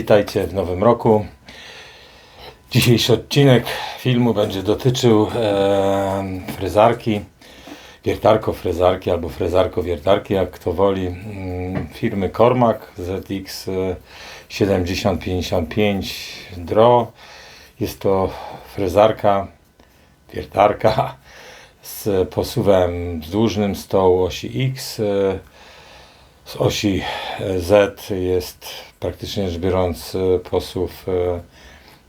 Witajcie w nowym roku. Dzisiejszy odcinek filmu będzie dotyczył e, frezarki, wiertarko frezarki albo frezarko wiertarki, jak kto woli, mm, firmy Cormac ZX e, 7055 DRO. Jest to frezarka, wiertarka z posuwem wzdłużnym stołu osi X. E, z osi Z jest praktycznie rzecz biorąc e, posuw e,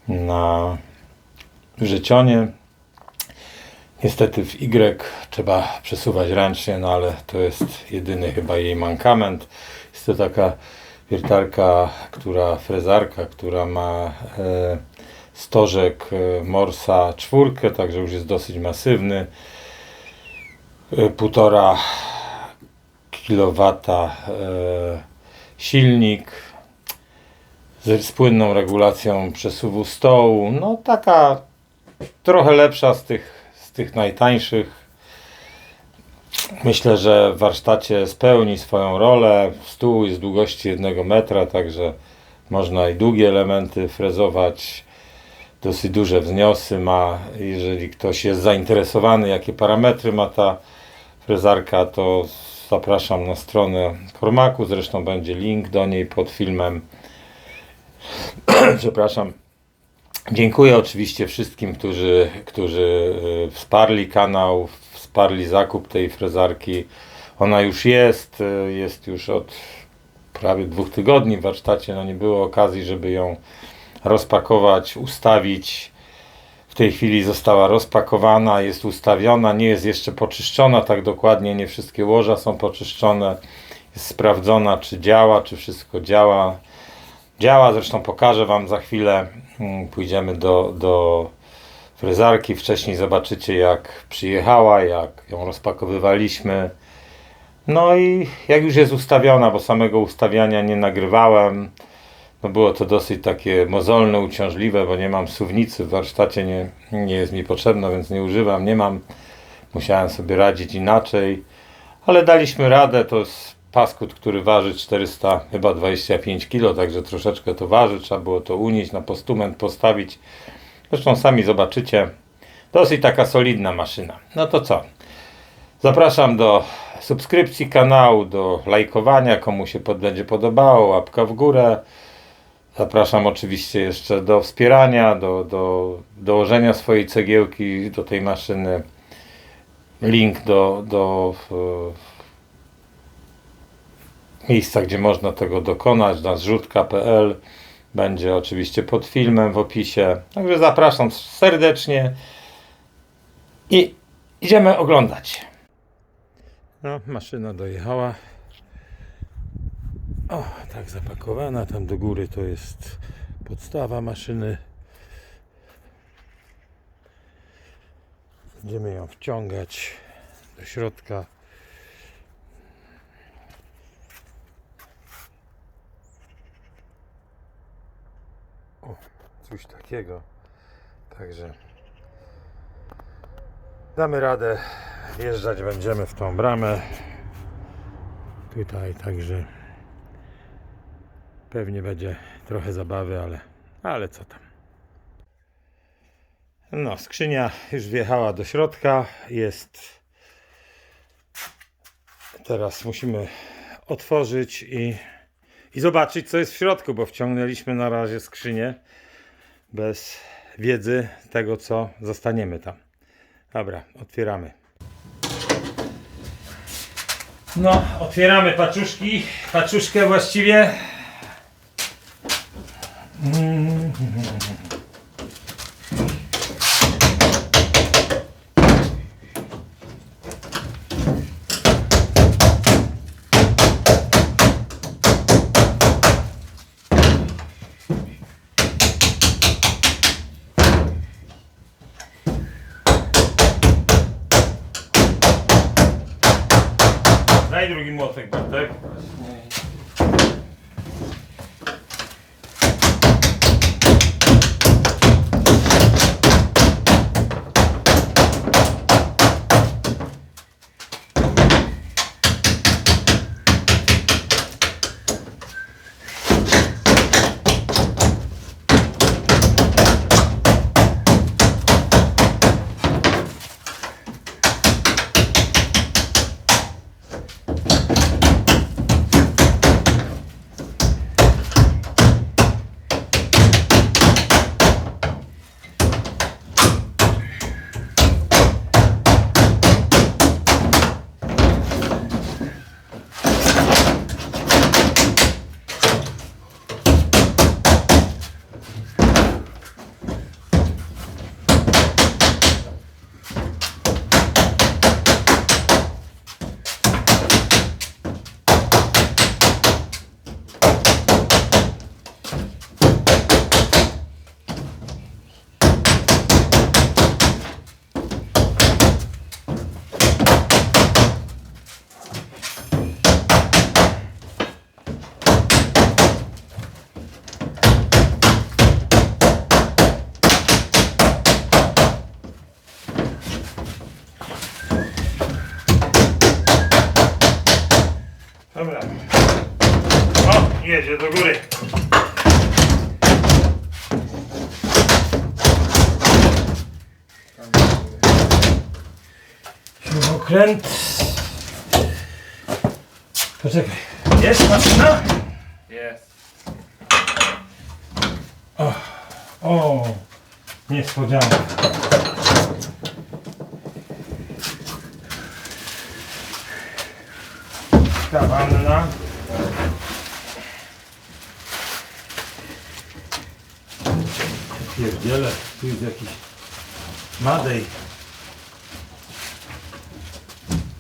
na życionie. Niestety w Y trzeba przesuwać ręcznie, no ale to jest jedyny chyba jej mankament. Jest to taka wiertarka, która, frezarka, która ma e, stożek e, Morsa czwórkę, także już jest dosyć masywny. E, półtora kilowata e, silnik z płynną regulacją przesuwu stołu. No taka trochę lepsza z tych, z tych najtańszych. Myślę, że w warsztacie spełni swoją rolę. Stół jest długości jednego metra, także można i długie elementy frezować. Dosyć duże wzniosy ma. Jeżeli ktoś jest zainteresowany, jakie parametry ma ta frezarka, to zapraszam na stronę Kormaku. Zresztą będzie link do niej pod filmem. Przepraszam. Dziękuję oczywiście wszystkim, którzy, którzy y, wsparli kanał, wsparli zakup tej frezarki. Ona już jest, y, jest już od prawie dwóch tygodni w warsztacie. No nie było okazji, żeby ją rozpakować, ustawić. Tej chwili została rozpakowana, jest ustawiona, nie jest jeszcze poczyszczona tak dokładnie, nie wszystkie łoża są poczyszczone. Jest sprawdzona, czy działa, czy wszystko działa. Działa, zresztą pokażę Wam za chwilę. Mm, Pójdziemy do, do fryzarki. Wcześniej zobaczycie, jak przyjechała, jak ją rozpakowywaliśmy. No i jak już jest ustawiona, bo samego ustawiania nie nagrywałem. No było to dosyć takie mozolne, uciążliwe, bo nie mam suwnicy w warsztacie, nie, nie jest mi potrzebna, więc nie używam, nie mam. Musiałem sobie radzić inaczej, ale daliśmy radę. To jest paskut, który waży 400, chyba 25 kg, także troszeczkę to waży. Trzeba było to unieść, na postument postawić. Zresztą sami zobaczycie. Dosyć taka solidna maszyna. No to co? Zapraszam do subskrypcji kanału, do lajkowania, komu się pod, będzie podobało, łapka w górę. Zapraszam oczywiście jeszcze do wspierania, do, do dołożenia swojej cegiełki do tej maszyny. Link do, do miejsca, gdzie można tego dokonać, na zrzutka.pl będzie oczywiście pod filmem w opisie. Także zapraszam serdecznie i idziemy oglądać. No, maszyna dojechała. O, tak zapakowana. Tam do góry to jest podstawa maszyny. Będziemy ją wciągać do środka. O, coś takiego. Także damy radę. Wjeżdżać będziemy w tą bramę. Tutaj także pewnie będzie trochę zabawy, ale, ale co tam. No, skrzynia już wjechała do środka. Jest. Teraz musimy otworzyć i, i zobaczyć, co jest w środku, bo wciągnęliśmy na razie skrzynię bez wiedzy tego, co zostaniemy tam. Dobra, otwieramy. No, otwieramy paczuszki. Paczuszkę właściwie. Mm. Daj drugi młotek, Bartek. Jedzie do góry. Śrubokręt. Poczekaj. Jest maszyna? Jest. O, niespodzianka. Ta wanna. Pierdziele, tu jest jakiś madej.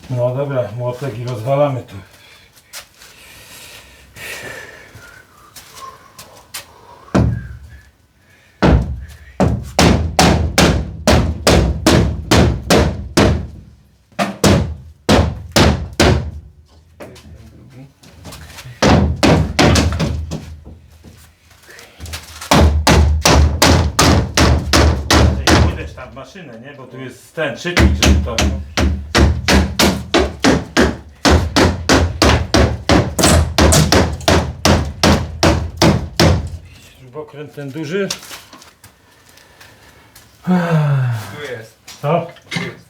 No dobra, młotek i rozwalamy tu. Maszynę, nie? Bo tu jest ten czytnik, żeby to... Śrubokręt ten duży. Tu jest. Co? Tu jest.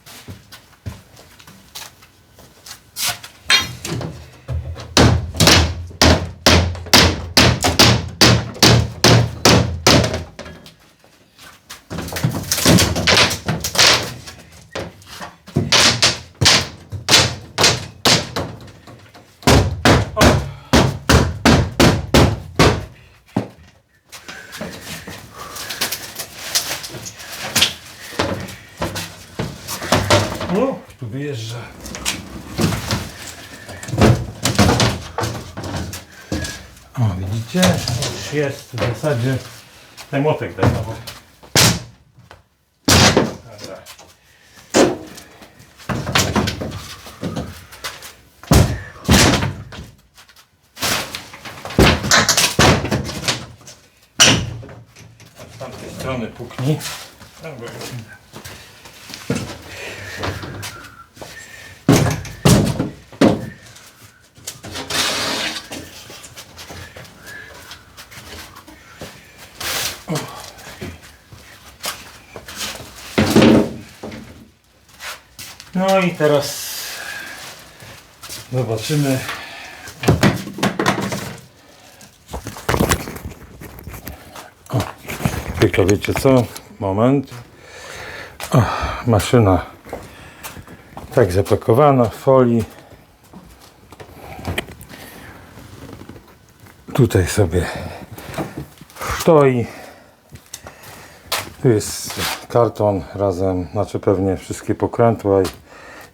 No, tu wyjeżdża. O, widzicie? Już jest w zasadzie ten młotek daj. Dobra. Z tamtej strony puknij. No i teraz zobaczymy. O, tylko wiecie co? Moment. O, maszyna tak zapakowana w folii. Tutaj sobie stoi. Tu jest karton razem, znaczy pewnie wszystkie pokrętła i,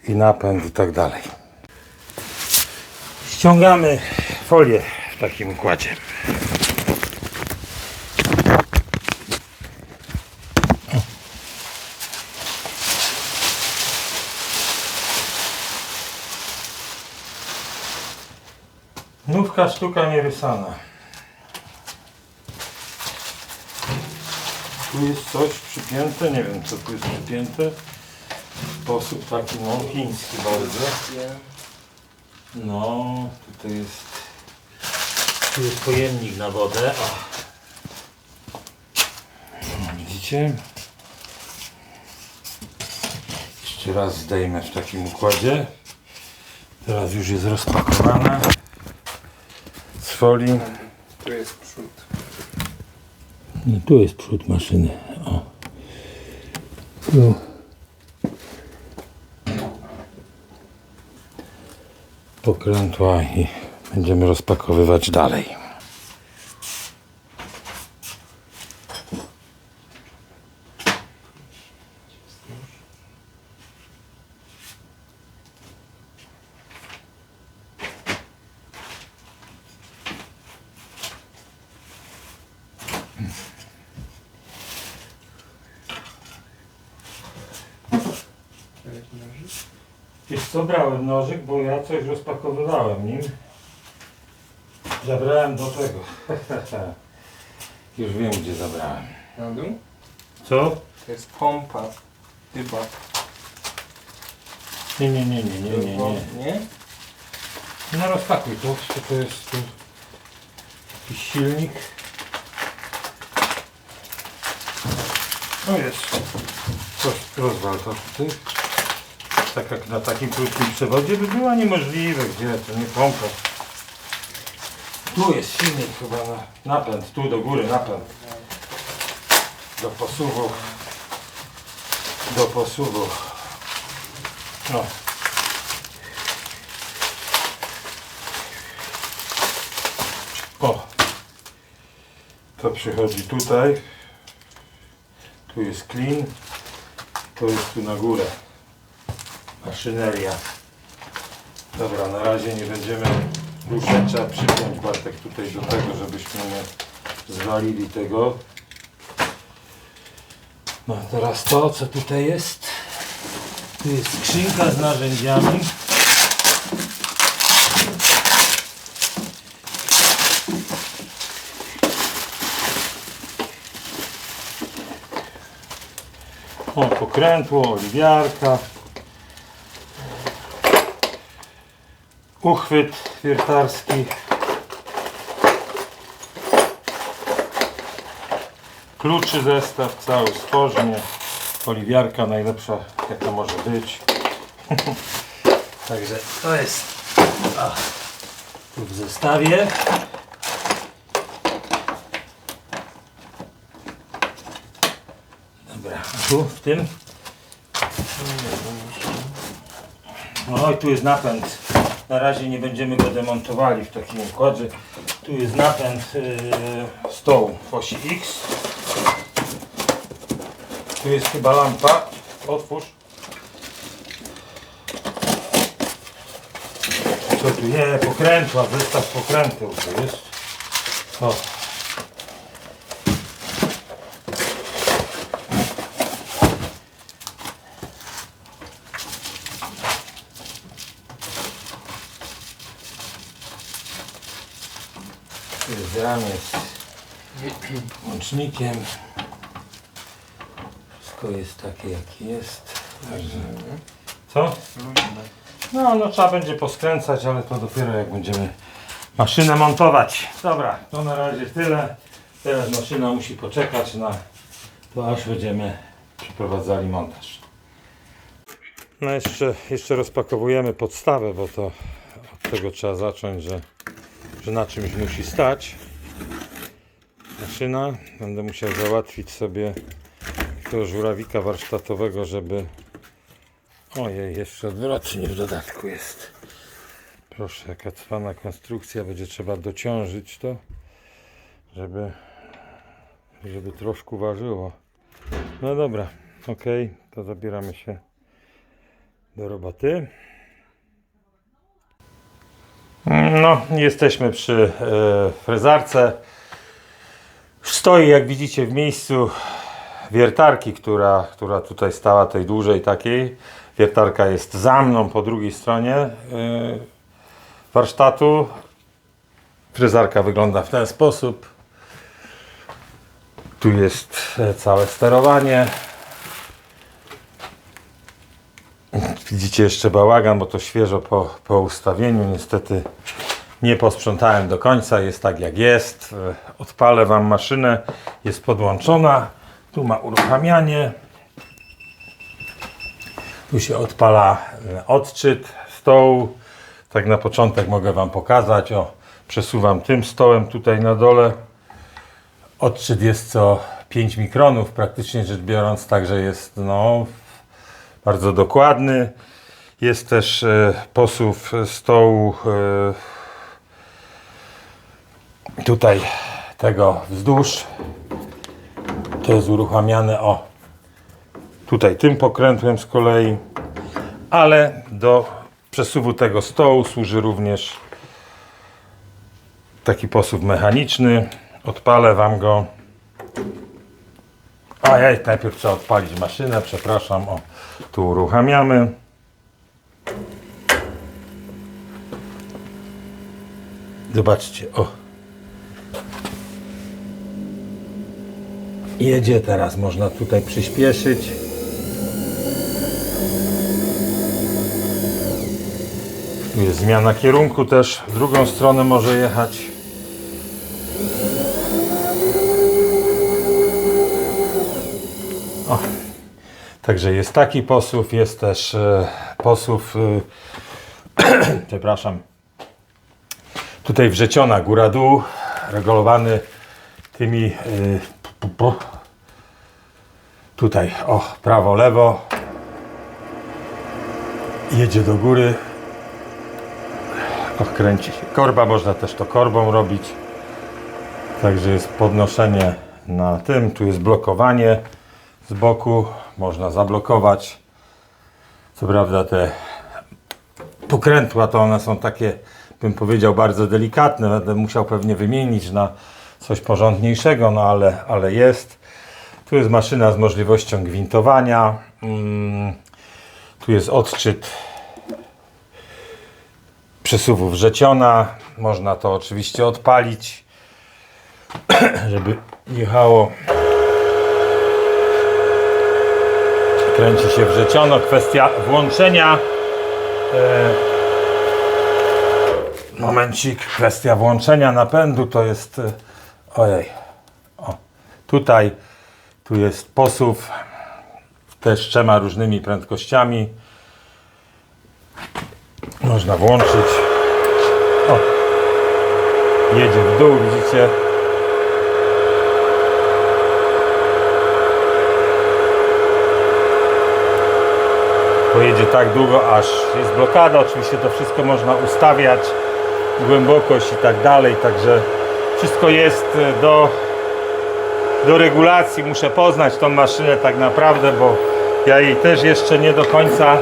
i napęd i tak dalej. Ściągamy folię w takim układzie. Nówka sztuka nierysana. Tu jest coś przypięte, nie wiem co tu jest przypięte. W sposób taki no chiński bardzo. No, tutaj jest. Tu jest pojemnik na wodę. O. No, widzicie? Jeszcze raz zdejmę w takim układzie. Teraz już jest rozpakowana z folii. Tu jest przód. No, tu jest przód maszyny. O. Tu. Pokrętła i będziemy rozpakowywać dalej. Wiesz co, brałem nożyk, bo ja coś rozpakowywałem nim. Zabrałem do tego. Już wiem, gdzie zabrałem. Na dół? Co? To jest pompa. Chyba. Nie, nie, nie, nie, nie, nie, nie. Nie? No rozpakuj to, co to jest tu. Jakiś silnik. No jest. Roz- Rozwal to ty. Tak jak na takim krótkim przewodzie by była niemożliwe. Gdzie to nie pompa. Tu jest silnik chyba na napęd. Tu do góry napęd. Do posuwu. Do posuwu. No. O. To przychodzi tutaj. Tu jest clean. To jest tu na górę. Maszyneria. Dobra, na razie nie będziemy ruszać. Trzeba przypiąć Bartek tutaj do tego, żebyśmy nie zwalili tego. No teraz to, co tutaj jest. Tu jest skrzynka z narzędziami. O, pokrętło, oliwiarka. Uchwyt wiertarski. Kluczy zestaw cały stworznie. Oliwiarka najlepsza jaka może być. Także to jest a, tu w zestawie. Dobra, a tu w tym? No i tu jest napęd. Na razie nie będziemy go demontowali w takim układzie. Tu jest napęd yy, stołu w osi X. Tu jest chyba lampa. Otwórz. Co tu? Nie, pokrętła, zestaw pokrętów tu jest. O. Ramię z łącznikiem. Wszystko jest takie jak jest. Także... Co? No, no trzeba będzie poskręcać, ale to dopiero jak będziemy maszynę montować. Dobra, to na razie tyle. Teraz maszyna musi poczekać na to, aż będziemy przeprowadzali montaż. No jeszcze, jeszcze rozpakowujemy podstawę, bo to od tego trzeba zacząć, że, że na czymś musi stać maszyna. Będę musiał załatwić sobie takiego żurawika warsztatowego, żeby Ojej, jeszcze odwrotnie w dodatku jest. Proszę, jaka cwana konstrukcja. Będzie trzeba dociążyć to, żeby, żeby troszkę ważyło. No dobra, ok, to zabieramy się do roboty. No, jesteśmy przy e, frezarce. Stoi, jak widzicie, w miejscu wiertarki, która, która tutaj stała tej dłużej takiej. Wiertarka jest za mną po drugiej stronie yy, warsztatu. Fryzarka wygląda w ten sposób. Tu jest e, całe sterowanie. Widzicie jeszcze bałagan, bo to świeżo po, po ustawieniu. Niestety nie posprzątałem do końca. Jest tak jak jest. E, Odpalę Wam maszynę. Jest podłączona. Tu ma uruchamianie. Tu się odpala e, odczyt stołu. Tak na początek mogę Wam pokazać. O, przesuwam tym stołem tutaj na dole. Odczyt jest co 5 mikronów, praktycznie rzecz biorąc, także jest no, bardzo dokładny. Jest też e, posuw stołu tutaj tego wzdłuż. To jest uruchamiane o tutaj tym pokrętłem z kolei, ale do przesuwu tego stołu służy również taki posuw mechaniczny. Odpalę Wam go. A ja najpierw trzeba odpalić maszynę, przepraszam. O, tu uruchamiamy. Zobaczcie, o. Jedzie teraz, można tutaj przyspieszyć. Tu jest zmiana kierunku też, w drugą stronę może jechać. O. Także jest taki posuw, jest też e, posuw, e, przepraszam, tutaj wrzeciona góra-dół, regulowany tymi e, tutaj, o, prawo-lewo, jedzie do góry, o, kręci się. Korba, można też to korbą robić, także jest podnoszenie na tym, tu jest blokowanie z boku, można zablokować, co prawda te pokrętła to one są takie, bym powiedział, bardzo delikatne. Będę musiał pewnie wymienić na coś porządniejszego, no ale, ale jest. Tu jest maszyna z możliwością gwintowania. Mm, Tu jest odczyt przesuwu wrzeciona. Można to oczywiście odpalić, żeby jechało. Kręci się wrzeciono. Kwestia włączenia. Momencik, kwestia włączenia napędu to jest. Ojej. O, tutaj, tu jest posuw też trzema różnymi prędkościami. Można włączyć. O, jedzie w dół, widzicie. pojedzie tak długo, aż jest blokada. Oczywiście to wszystko można ustawiać, głębokość i tak dalej, także wszystko jest e, do, do regulacji. Muszę poznać tą maszynę tak naprawdę, bo ja jej też jeszcze nie do końca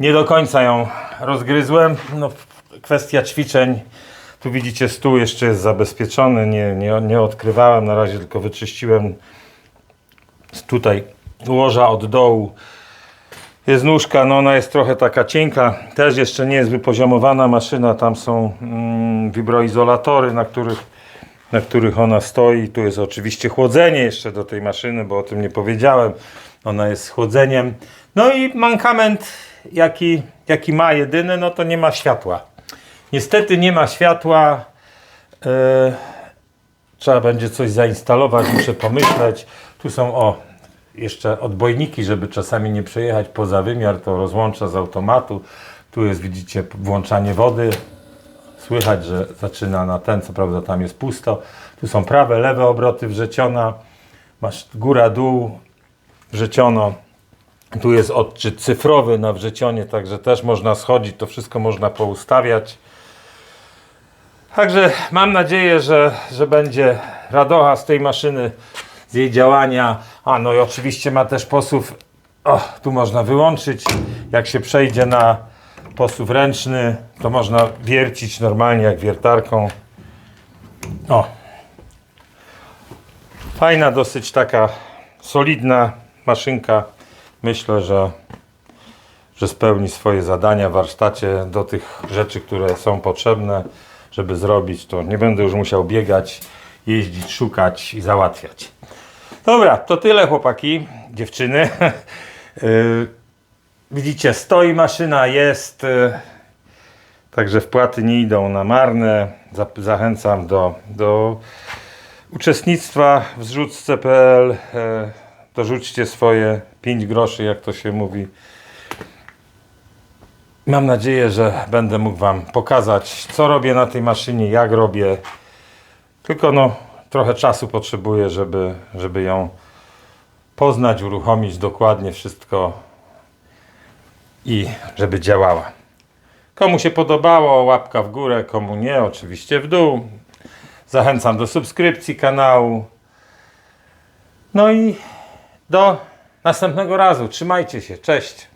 nie do końca ją rozgryzłem. No, kwestia ćwiczeń. Tu widzicie stół jeszcze jest zabezpieczony, nie, nie, nie odkrywałem na razie, tylko wyczyściłem tutaj łoża od dołu jest nóżka, no ona jest trochę taka cienka, też jeszcze nie jest wypoziomowana maszyna, tam są mm, wibroizolatory, na których, na których ona stoi. Tu jest oczywiście chłodzenie jeszcze do tej maszyny, bo o tym nie powiedziałem. Ona jest chłodzeniem. No i mankament, jaki, jaki ma jedyny, no to nie ma światła. Niestety nie ma światła. E, trzeba będzie coś zainstalować, muszę pomyśleć. Tu są o jeszcze odbojniki, żeby czasami nie przejechać poza wymiar, to rozłącza z automatu. Tu jest, widzicie, włączanie wody. Słychać, że zaczyna na ten, co prawda tam jest pusto. Tu są prawe, lewe obroty wrzeciona. Masz góra, dół, wrzeciono. Tu jest odczyt cyfrowy na wrzecionie, także też można schodzić, to wszystko można poustawiać. Także mam nadzieję, że, że będzie radocha z tej maszyny, z jej działania. A no i oczywiście ma też posuw. Tu można wyłączyć. Jak się przejdzie na posuw ręczny, to można wiercić normalnie jak wiertarką. O. Fajna, dosyć taka solidna maszynka. Myślę, że, że spełni swoje zadania w warsztacie do tych rzeczy, które są potrzebne, żeby zrobić. To nie będę już musiał biegać, jeździć, szukać i załatwiać. Dobra, to tyle chłopaki, dziewczyny. Yy, Widzicie, stoi maszyna, jest. yy, Także wpłaty nie idą na marne. Zachęcam do, do uczestnictwa w zrzutce.pl. Yy, Dorzućcie swoje 5 groszy, jak to się mówi. Mam nadzieję, że będę mógł Wam pokazać, co robię na tej maszynie, jak robię. Tylko no, trochę czasu potrzebuję, żeby, żeby ją poznać, uruchomić dokładnie wszystko i żeby działała. Komu się podobało, łapka w górę, komu nie, oczywiście w dół. Zachęcam do subskrypcji kanału. No i do następnego razu. Trzymajcie się. Cześć.